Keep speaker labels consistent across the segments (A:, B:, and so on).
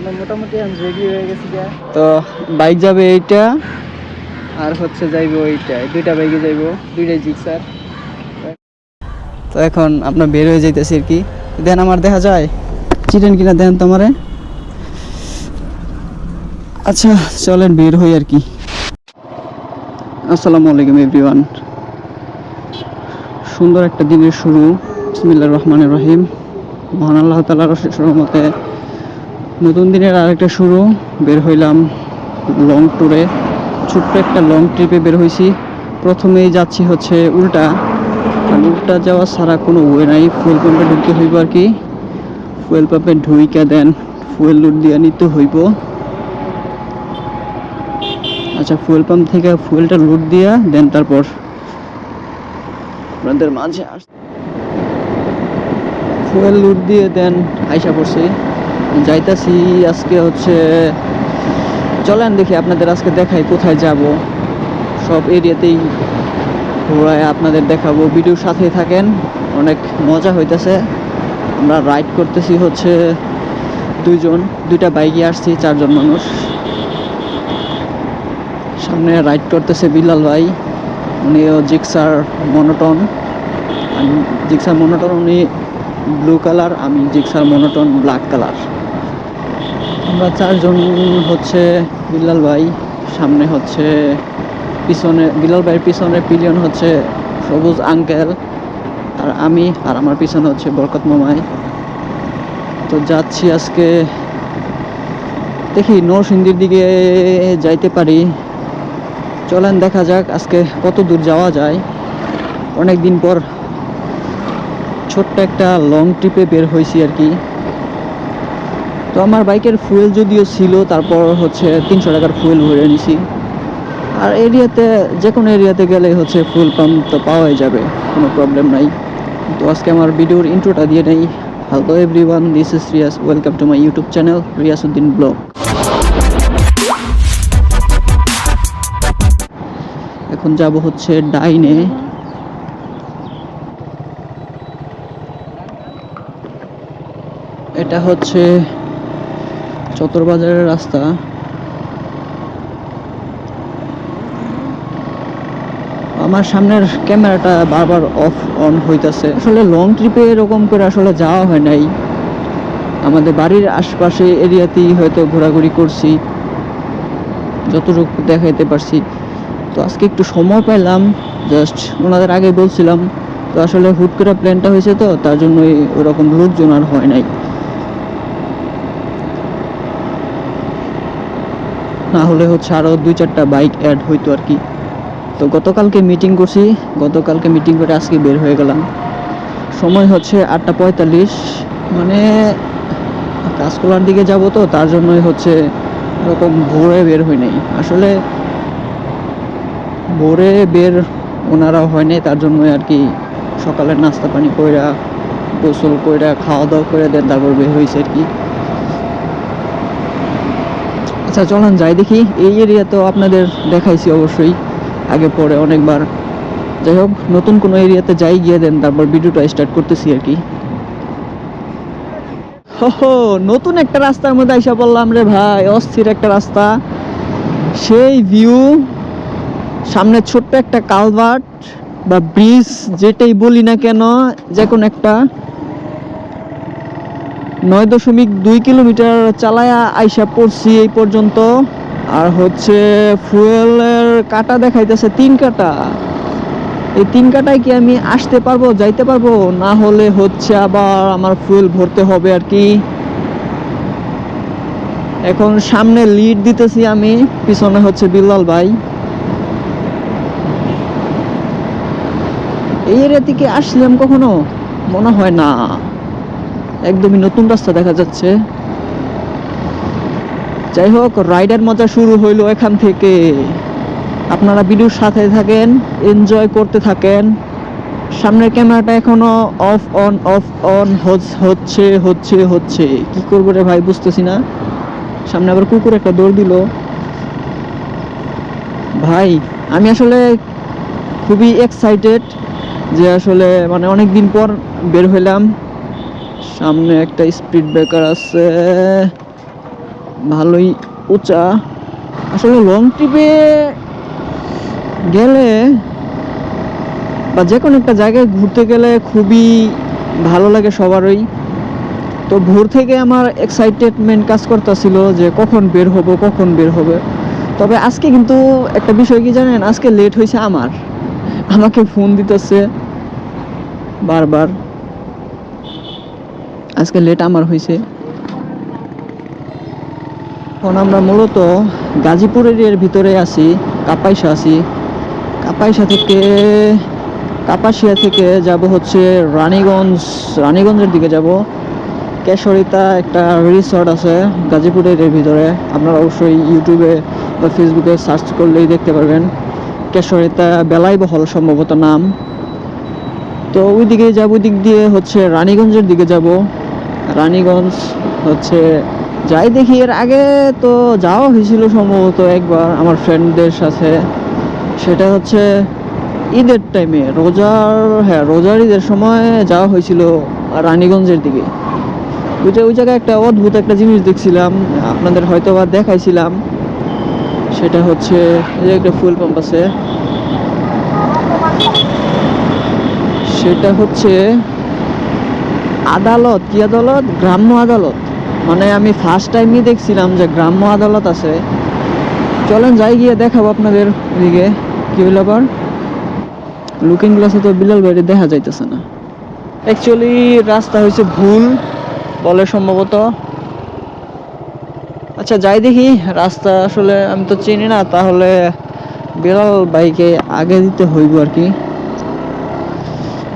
A: আমরা মোটামুটি রেডি হয়ে গেছি। তো বাইক যাবে এইটা? আর হচ্ছে যাইবো ওইটা দুইটা বাইকে যাইবো দুইটাই জিক্সার তো এখন আমরা বের হয়ে যাইতেছি আর কি। দেন আমার দেখা যায়? চিটেন কিনা দেন তোমারে? আচ্ছা চলেন বের হই আর কি। আসসালামু আলাইকুম এভরিওয়ান। সুন্দর একটা দিনের শুরু। বিসমিল্লাহ রহমানের রহিম। মহান আল্লাহ তালার মতে নতুন দিনের আরেকটা শুরু। বের হইলাম লং ট্যুরে ছোট্ট একটা লং ট্রিপে বের হয়েছি প্রথমেই যাচ্ছি হচ্ছে উল্টা। আর উল্টা যাওয়া ছাড়া কোনো ওয়ে নাই। ফুয়েল পাম্পে ঢুকতে হইব আর কি। ফুয়েল পাম্পে ঢুইকা দেন ফুয়েল লুট দিয়ে নিতে হইব। আচ্ছা ফুয়েল পাম্প থেকে ফুয়েলটা লুট দিয়া দেন তারপর আপনাদের মাঝে আস ফুয়েল লুট দিয়ে দেন আইসা পড়ছি। যাইতাছি আজকে হচ্ছে, চলেন দেখি আপনাদের আজকে দেখাই কোথায় যাব। সব এরিয়াতেই ঘোরায় আপনাদের দেখাবো। ভিডিওর সাথে থাকেন, অনেক মজা হইতেছে। আমরা রাইড করতেছি হচ্ছে দুইজন, দুইটা বাইকে আসছি, চারজন মানুষ। সামনে রাইড করতেছে বিলাল ভাই, উনিও জিক্সার মনোটন। জিক্সার মনোটন উনি ব্লু কালার আমি জিক্সার মনোটন ব্ল্যাক কালার আমরা চারজন হচ্ছে বিলাল ভাই, সামনে হচ্ছে পিছনে বিলাল ভাইয়ের পিছনে পিলিয়ন হচ্ছে সবুজ আঙ্কেল আর আমি, আর আমার পিছনে হচ্ছে বরকত মামাই। তো যাচ্ছি আজকে, দেখি নরসিংদীর দিকে যাইতে পারি। চলেন দেখা যাক আজকে কত দূর যাওয়া যায়। অনেক দিন পর ছোট্ট একটা লং ট্রিপে বের হয়েছি আর কি। তো আমার বাইকের ফুয়েল যদিও ছিল, তারপর হচ্ছে তিনশো টাকার ফুয়েল ভরে নিছি। আর এরিয়াতে যে কোনো এরিয়াতে গেলে হচ্ছে ফুয়েল পাম্প তো পাওয়াই যাবে, কোনো প্রবলেম নাই। তো আজকে আমার ভিডিওর ইন্ট্রোটা দিয়ে নেই। Hello everyone this is Riyas welcome to my YouTube channel Riyasuddin blog এখন যাব হচ্ছে ডাইনে। এটা হচ্ছে চতরবাজারের রাস্তা। আমার সামনের ক্যামেরাটা বারবার অফ অন হইতাছে। আসলে লং ট্রিপে এরকম করে আসলে যাওয়া হয় নাই। আমাদের বাড়ির আশপাশে এরিয়াতেই হয়তো ঘোরাঘুরি করছি। যতটুকু দেখাইতে পারছি। তো আজকে একটু সময় পেলাম জাস্ট ওনাদের আগে বলছিলাম। তো আসলে হুট করে প্ল্যানটা হয়েছে তো, তার জন্যই ওরকম লোকজন আর হয় নাই। না হলে হচ্ছে আরও দুই চারটা বাইক অ্যাড হইতো আর কি। তো গতকালকে মিটিং করছি, গতকালকে মিটিং করে আজকে বের হয়ে গেলাম। সময় হচ্ছে আটটা পঁয়তাল্লিশ। মানে কাঁচকলার দিকে যাব তো, তার জন্যই হচ্ছে এরকম ভোরে বের হই নাই। আসলে ভোরে বের ওনারা হয় নাই, তার জন্যই আর কি সকালের নাস্তা পানি কইরা গোসল কইরা খাওয়া দাওয়া করে দেন, তারপর বের হয়েছে আর কি। আচ্ছা চলেন যাই দেখি। এই এরিয়া তো আপনাদের দেখাইছি অবশ্যই, আগে পরে অনেকবার। যাই হোক, নতুন কোনো এরিয়াতে যাই, গিয়ে দেন, তারপর ভিডিওটা স্টার্ট করতেছি আর কি। হো নতুন একটা রাস্তার মধ্যে আইসা বললাম রে ভাই, অস্থির একটা রাস্তা। সেই ভিউ সামনে ছোট্ট একটা কালভার্ট বা ব্রিজ যেটাই বলি না কেন, যে কোনো একটা। নয় দশমিক দুই কিলোমিটার চালায়া আইসা পড়ছি এই পর্যন্ত। আর হচ্ছে ফুয়েলের কাটা দেখাইতেছে তিন কাটা। এই তিন কাটায় কি আমি আসতে পারব, যাইতে পারব? না হলে হচ্ছে আবার আমার ফুয়েল ভরতে হবে আর কি। এখন সামনে লিড দিতেছি আমি, পিছনে হচ্ছে বিল্লাল ভাই। এই এরিয়া থেকে আসলাম কখনো? মনে হয় না। একদমই নতুন রাস্তা দেখা যাচ্ছে। যাই হোক, রাইডের মজা শুরু হইল এখান থেকে। আপনারা ভিডিওর সাথে থাকেন এনজয় করতে থাকেন। সামনের ক্যামেরাটা এখনও অফ, অন অফ, অন হচ্ছে হচ্ছে হচ্ছে। কি করব রে ভাই, বুঝতেছি না। সামনে আবার কুকুর একটা দৌড় দিল। ভাই, আমি আসলে খুবই এক্সাইটেড যে আসলে মানে অনেক দিন পর বের হইলাম। সামনে একটা স্পিড ব্রেকার আছে। ভালোই উঁচা। আসলে লং ট্রিপে গেলে বা যে কোনো একটা জায়গায় ঘুরতে গেলে খুবই ভালো লাগে সবারই। তো ভোর থেকে আমার এক্সাইটেডমেন্ট কাজ করতেছিল যে কখন বের হব, কখন বের হবে। তবে আজকে কিন্তু একটা বিষয় কি জানেন? আজকে লেট হয়েছে আমার। আমাকে ফোন দিতেছে বারবার। আজকে লেট আমার হয়েছে। এখন আমরা মূলত গাজীপুরের ভিতরে আছি, কাপাইশা আছি। কাপাইশা থেকে, কাপাসিয়া থেকে যাব হচ্ছে রানীগঞ্জ, রানীগঞ্জের দিকে যাব। কেশরিতা একটা রিসর্ট আছে গাজীপুরের ভিতরে। আপনারা অবশ্যই ইউটিউবে বা ফেসবুকে সার্চ করলেই দেখতে পারবেন। কেশরিতা বেলাই বহল সম্ভবত নাম। তো ওই দিকে যাব ওই দিক দিয়ে হচ্ছে রানীগঞ্জের দিকে যাব। রানীগঞ্জ হচ্ছে, যাই দেখি, এর আগে তো যাওয়া হয়েছিল সম্ভবত একবার আমার ফ্রেন্ডদের সাথে। সেটা হচ্ছে ঈদের টাইমে রোজার হ্যাঁ রোজার ঈদের সময় যাওয়া হয়েছিল রানীগঞ্জের দিকে। ওইটা, ওই জায়গায় একটা অদ্ভুত একটা জিনিস দেখছিলাম, আপনাদের হয়তো বা দেখাইছিলাম। সেটা হচ্ছে যে একটা ফুল পাম্প আছে। সেটা হচ্ছে আদালত, কি আদালত? গ্রাম্য আদালত। মানে আমি ফার্স্ট টাইমই দেখছিলাম যে গ্রাম্য আদালত আছে। চলেন যাই গিয়ে দেখাবো আপনাদের ওদিকে কি হলো আবার? লুকিং গ্লাসে তো বিলাল বাড়ি দেখা যাইতেছে না। অ্যাকচুয়ালি রাস্তা হয়েছে ভুল, বলে সম্ভবত। আচ্ছা যাই দেখি। রাস্তা আসলে আমি তো চিনি না, তাহলে বিলাল বাইকে আগে দিতে হইব আর কি।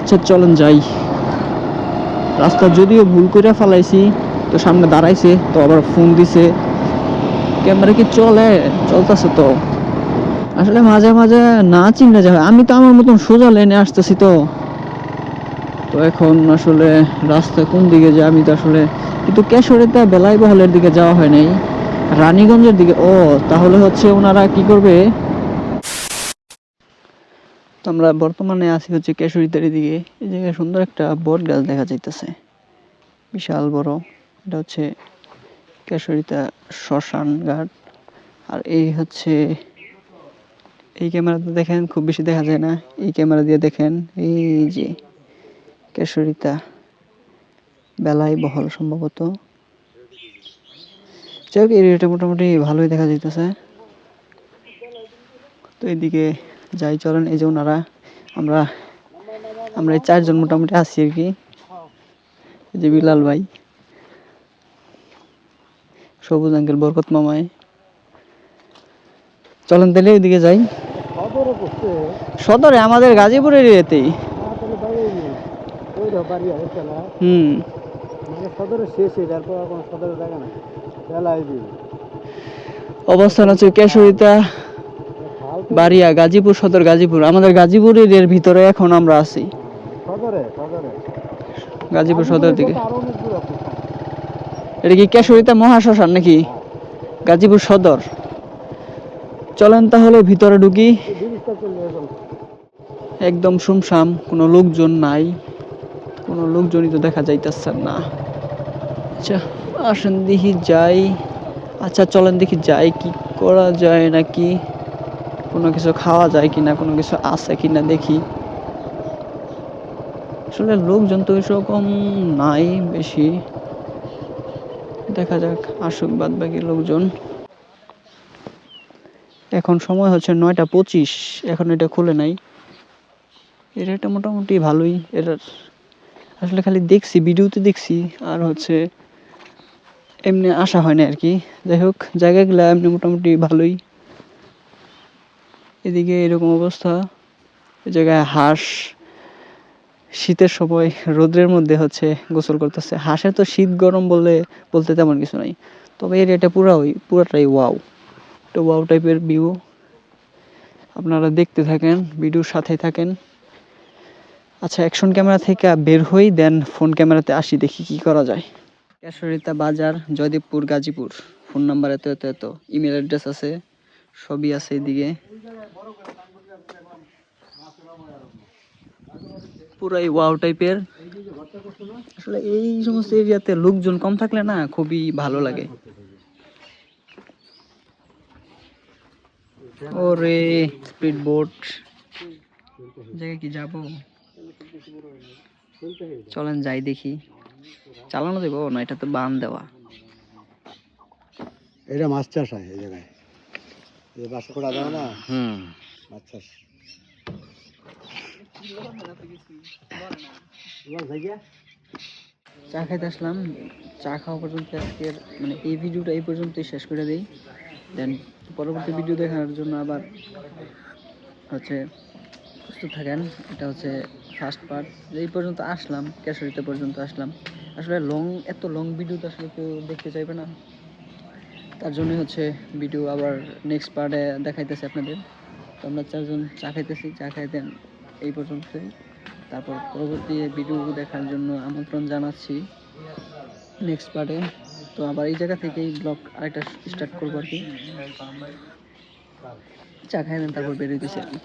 A: আচ্ছা চলেন যাই। রাস্তা যদিও ভুল করে ফেলাইছি, তো সামনে দাঁড়াইছে, তো আবার ফোন দিছে। ক্যামেরা কি চলে? চলতেছে তো। আসলে মাঝে মাঝে না চিন্তা যায় আমি তো আমার মতন সোজা লেনে আসতেছি তো। তো এখন আসলে রাস্তা কোন দিকে যায়, আমি তো আসলে কিন্তু কেশরিতে বেলাই বহলের দিকে যাওয়া হয় নাই। রানীগঞ্জের দিকে ও, তাহলে হচ্ছে ওনারা কি করবে? তো আমরা বর্তমানে আছি হচ্ছে কেশরিতার দিকে এই জায়গায় সুন্দর একটা বট গাছ দেখা যাইতেছে। বিশাল বড়। এটা হচ্ছে কেশরিতা শ্মশান ঘাট। আর এই হচ্ছে, এই ক্যামেরাতে দেখেন, খুব বেশি দেখা যায় না। এই ক্যামেরা দিয়ে দেখেন, এই যে কেশরিতা বেলায় বহল সম্ভবত। যাই হোক এরিয়াটা মোটামুটি ভালোই দেখা যাইতেছে। তো এদিকে যাই চলেন, এই যে ওনারা, আমরা আমরা এই চারজন মোটামুটি আছি আর কি। এই যে বিলাল ভাই, সবুজ আঙ্কেল, বরকত মামায় চলেন তাহলে ওইদিকে যাই। সদরে, আমাদের
B: গাজীপুরের বেলায়
A: অবস্থান হচ্ছে কেশরিতা। বাড়িয়া গাজীপুর সদর গাজীপুর। আমাদের গাজীপুর এরিয়ার ভিতরে এখন আমরা আছি। গাজীপুর সদর দিকে। এটা কি কেশরিতা মহাশ্মশান নাকি? গাজীপুর সদর। চলেন তাহলে ভিতরে ঢুকি। একদম শুমশাম কোনো লোকজন নাই। কোনো লোকজনই তো দেখা যাইতেছে না। আচ্ছা আসেন দেখি যাই। আচ্ছা চলেন দেখি যাই কি করা যায় নাকি? কোনো কিছু খাওয়া যায় কিনা, কোনো কিছু আছে কিনা দেখি। আসলে লোকজন তো সেরকম নাই বেশি। দেখা যাক, আসুক বাদ বাকি লোকজন। এখন সময় হচ্ছে নয়টা পঁচিশ, এখন এটা খুলে নাই। এর এটা মোটামুটি ভালোই, এর আসলে খালি দেখছি, ভিডিওতে দেখছি, আর হচ্ছে এমনি আসা হয় না আর কি। যাই হোক, জায়গাগুলো এমনি মোটামুটি ভালোই। এদিকে এরকম অবস্থা। এই জায়গায় হাঁস শীতের সময় রোদ্রের মধ্যে হচ্ছে গোসল করতেছে। হাঁসের তো শীত গরম বলে, বলতে তেমন কিছু নাই। তবে এরিয়াটা পুরা ওই, পুরাটাই ওয়াও। একটা ওয়াও টাইপের ভিউ আপনারা দেখতে থাকেন, ভিডিওর সাথে থাকেন। আচ্ছা অ্যাকশন ক্যামেরা থেকে বের হই দেন ফোন ক্যামেরাতে আসি, দেখি কি করা যায়। কেশরিতা বাজার, জয়দেবপুর, গাজীপুর। ফোন নাম্বার এত এত এত। ইমেল অ্যাড্রেস আছে। সবই আছে এদিকে। পুরাই ওয়াও টাইপের আসলে এই সমস্ত এরিয়াতে লোকজন কম থাকলে না খুবই ভালো লাগে। ওরে স্পিড বোট জায়গায় কি যাব? চলেন যাই দেখি। চালানো দেবো না, এটা তো বান দেওয়া।
B: এটা মাছ চাষ হয় এই জায়গায়। জায়গা
A: চা খাইতে আসলাম। চা খাওয়া পর্যন্ত আজকের মানে এই ভিডিওটা এই পর্যন্তই শেষ করে দিই। দেন পরবর্তী ভিডিও দেখার জন্য আবার হচ্ছে প্রস্তুত থাকেন। এটা হচ্ছে ফার্স্ট পার্ট এই পর্যন্ত আসলাম কেশরিতে পর্যন্ত আসলাম। আসলে লং এত লং ভিডিও তো আসলে কেউ দেখতে চাইবে না। তার জন্যই হচ্ছে ভিডিও আবার নেক্সট পার্টে দেখাইতেছে আপনাদের। তো আমরা চারজন চা খাইতেছি, চা খাইতে এই পর্যন্তই। তারপর পরবর্তী ভিডিও দেখার জন্য আমন্ত্রণ জানাচ্ছি নেক্সট পার্টে তো আবার এই জায়গা থেকেই ব্লগ আরেকটা স্টার্ট করব আর কি। চা খাই দেন, তারপর বেরোইতেছি আর কি।